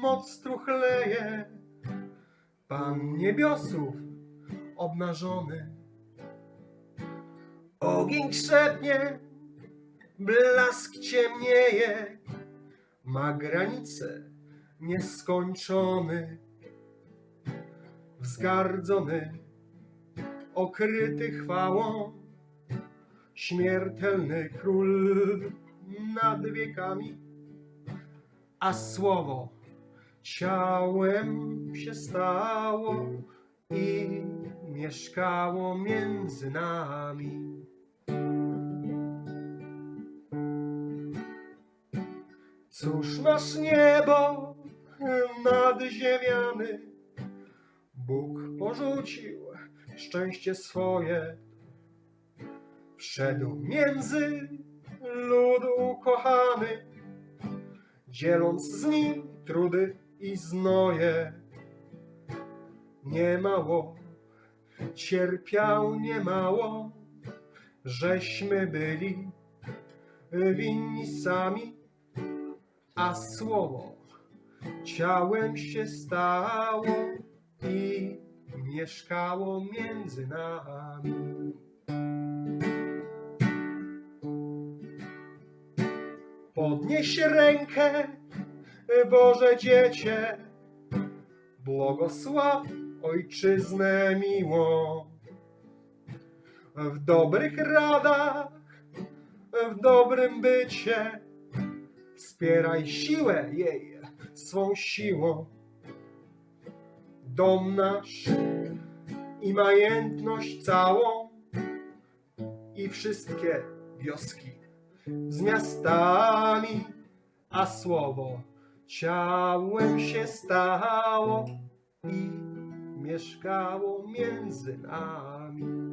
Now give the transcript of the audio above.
moc truchleje. Pan niebiosów obnażony. Ogień krzepnie, blask ciemnieje, ma granice nieskończony. Wzgardzony, okryty chwałą, śmiertelny król nad wiekami, a słowo ciałem się stało i mieszkało między nami. Cóż masz niebo nad ziemiany? Bóg porzucił szczęście swoje. Wszedł między lud ukochany, dzieląc z nim trudy i znoje. Niemało cierpiał, niemało, żeśmy byli winni sami, a słowo ciałem się stało i mieszkało między nami. Podnieś rękę, Boże Dziecię, błogosław Ojczyznę miłą. W dobrych radach, w dobrym bycie, wspieraj siłę jej swą siłą. Dom nasz i majętność całą i wszystkie wioski z miastami, a słowo ciałem się stało i mieszkało między nami.